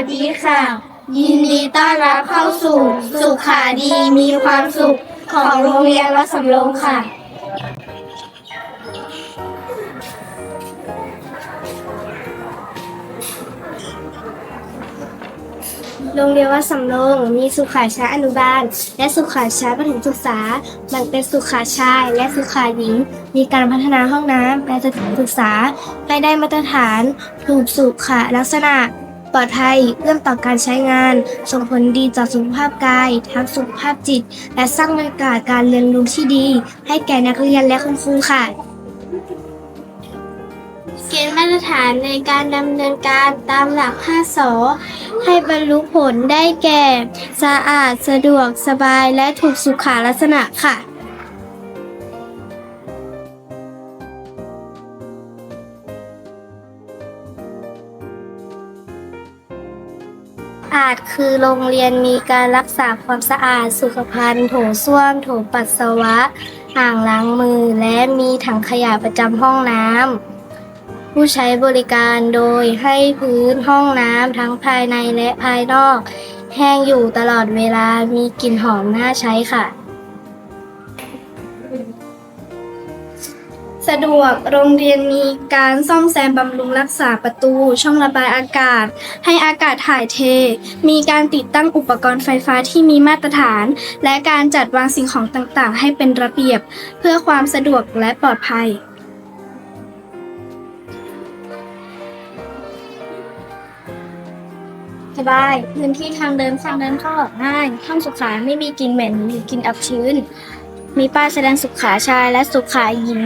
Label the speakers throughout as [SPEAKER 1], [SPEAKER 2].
[SPEAKER 1] สดีค่ะ ยินดีต้อนรับเข้าสู่ สุขาดีมีความสุขของโรงเรียนวัดสำโรงค่ะ โรงเรียนวัดสำโรงมีสุขาช้าอนุบาล และสุขาช้าประถมศึกษาแบ่งเป็นสุขาชายและสุขาหญิง มีการพัฒนาห้องน้ำและสถานศึกษาให้ได้มาตรฐานถูกสุขลักษณะ ปลอดภัยเอื้อมต่อการใช้งาน ส่งผลดีต่อสุขภาพกาย ทั้งสุขภาพจิต และสร้างบรรยากาศการเรียนรู้ที่ดี ให้แก่นักเรียนและคุณครูค่ะ เกณฑ์มาตรฐานในการดำเนินการตามหลัก 5สอให้บรรลุผลได้แก่ สะอาด สะดวก สบาย และถูกสุขาลักษณะค่ะ อาจคือโรงเรียนมีการรักษาความสะอาดสุขภัณฑ์ โถส้วม โถปัสสาวะ อ่างล้างมือ และมีถังขยะประจำห้องน้ำ ผู้ใช้บริการโดยให้พื้นห้องน้ำทั้งภายในและภายนอก แห้งอยู่ตลอดเวลามีกลิ่นหอมน่าใช้ค่ะ สะดวกโรงเรียนมีการซ่อมแซมบำรุงรักษาประตู ช่องระบายอากาศ ให้อากาศถ่ายเท มีการติดตั้งอุปกรณ์ไฟฟ้าที่มีมาตรฐาน และการจัดวางสิ่งของต่างๆ ให้เป็นระเบียบ เพื่อความสะดวกและปลอดภัย สบาย พื้นที่ทางเดินทางเดินเข้าออกง่ายห้องสุขาไม่มีกลิ่นเหม็นหรือกลิ่นอับชื้น มีป้ายแสดงสุขาชายและสุขาหญิง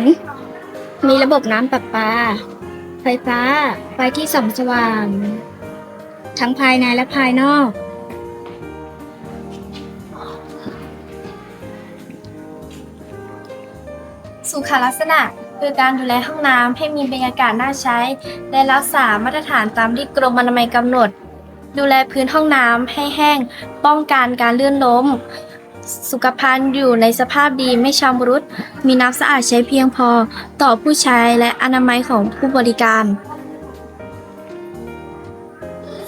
[SPEAKER 1] มีระบบน้ำประปา ไฟฟ้า ไฟที่ส่องสว่าง ทั้งภายในและภายนอก
[SPEAKER 2] สุขลักษณะคือการดูแลห้องน้ำให้มีบรรยากาศน่าใช้ และรักษามาตรฐานตามที่กรมอนามัยกำหนด ดูแลพื้นห้องน้ำให้แห้ง ป้องกันการลื่นล้ม สุขภัณฑ์อยู่ในสภาพดีไม่ชำรุด มีน้ำสะอาดใช้เพียงพอต่อผู้ใช้และอนามัยของผู้บริการ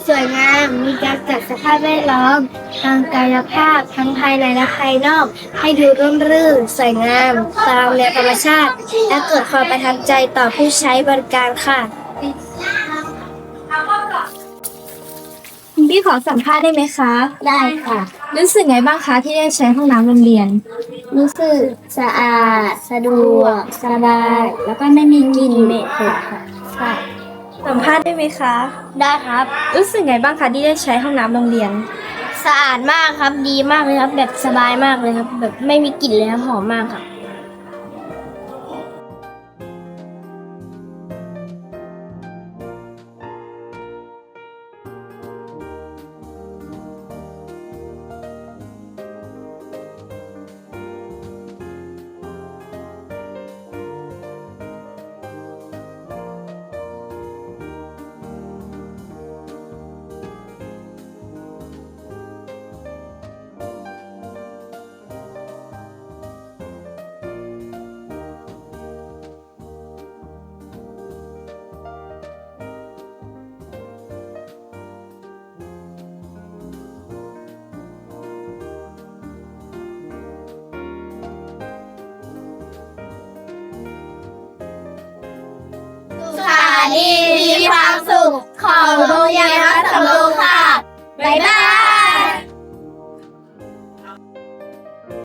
[SPEAKER 1] สวยงามมีการจัดสภาพแวดล้อม ทางกายภาพทั้งภายในและภายนอก ให้ดูร่มรื่น สวยงาม ตามแนวธรรมชาติ และเกิดความประทับใจต่อผู้ใช้บริการค่ะ
[SPEAKER 2] พี่ขอสัมภาษณ์ได้ไหมคะ
[SPEAKER 1] ได้ค่ะ
[SPEAKER 2] รู้สึกไงบ้างคะที่ได้ใช้ห้องน้ำโรงเรียน
[SPEAKER 1] รู้สึกสะอาด สะดวก สบาย แล้วก็ไม่มีกลิ่นเหม็นค่ะค่ะ
[SPEAKER 2] สัมภาษณ์ได้ไหมคะ
[SPEAKER 1] ได้ครับ
[SPEAKER 2] รู้สึกไงบ้างคะที่ได้ใช้ห้องน้ำโรงเรียน
[SPEAKER 1] สะอาดมากครับ ดีมากเลยครับ แบบสบายมากเลยครับ แบบไม่มีกลิ่นเลยครับ หอมมากครับ